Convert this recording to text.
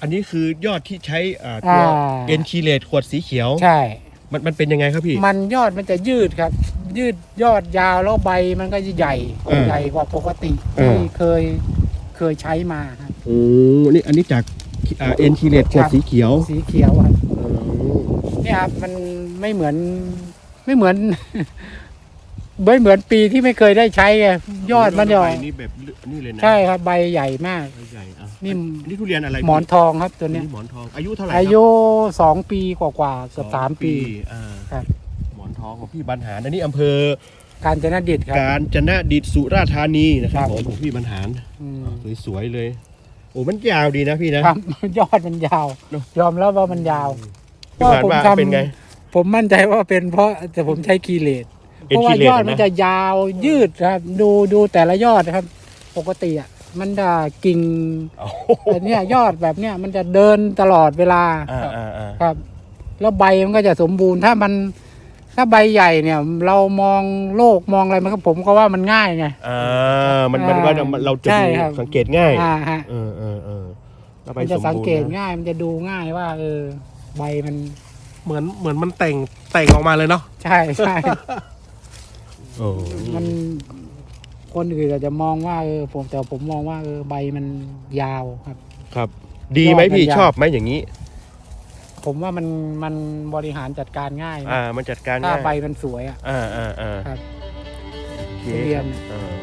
อันนี้คือยอดที่ใช้อ่าตัวอ่า เอ็นคีเลตขวดสีเขียว ใช่ มันมันเป็นยังไงครับพี่ มันยอดมันจะยืดครับ ยืดยอดยาวแล้วใบมันก็จะใหญ่เออใหญ่กว่าปกติเออ ที่เคยเคยใช้มาครับ โอ้นี่อันนี้จากอ่าเอ็นคีเลตขวดสีเขียวสีเขียวครับอ๋อเนี่ยครับมันไม่เหมือนไม่เหมือน ไม่เหมือนปีที่ไม่เคยได้ใช้ไงยอดมันจะใบนี่แบบนี่เลยนะใช่ครับใบใหญ่มาก ใบใหญ่อะนี่อันี่ทุเรียนอะไรพี่หมอนทองครับตัวเนี้ยหมอนทองอายุเท่าไหร่อาครับยุสองปีกว่าๆเกือบสสามปีอ่าครับหมอนทองของพี่บรรหารอันนี้อำเภอการจนดิตครับ กาญจนดิตสุราษฎร์ธานีนะครับครับผมของพี่บรรหารอืมสวยๆเลยโอ้มันยาวดีนะพี่นะครับยอดมันยาวเนอะยอมรับว่ามันยาวพี่บรรหารว่าว่าผมทำเป็นไง ผมมั่นใจว่าเป็นเพราะแต่ผมใช้คีเลต เพเอ็นราะว่าคีเลยอดตมันนะจะยาวยืดครับ ดูดูแต่ละยอดนะครับ ปกติอะมันจะกิ่งโอ้โหแต่เนี่ยยอดแบบเนี้ยมันจะเดินตลอดเวลาอ่าอ่าอ่าครับ แล้วใบมันก็จะสมบูรณ์ถ้ามันถ้าใบใหญ่เนี่ย เรามองโลกมองอะไรมันก็ผมก็ว่ามันง่ายไงอ่ามันมันอ่าว่าเราจะใช่ดูครับสังเกตง่ายอ่าฮะเออเออเออแล้วใบมันสจะมสังบูรเกตณ์นะง่ายมันจะดูง่ายว่า เออ ใบมัน เหมือนเหมือนมันแต่งแต่งออกมาเลยเนาะใช่ใช่ โอ้มันคนอื่นอาจจะมองว่าเออผมแต่ผมมองว่าเออใบมันยาวครับ ครับ ดีไหมยอดมันพี่ยาวชอบไหมอย่างนี้ ผมว่ามันมันบริหารจัดการง่ายนะอ่า มันจัดการถ้าง่ายใบมันสวยอะอ่าอ่าอ่าครับโอเคทุเรียน อ่า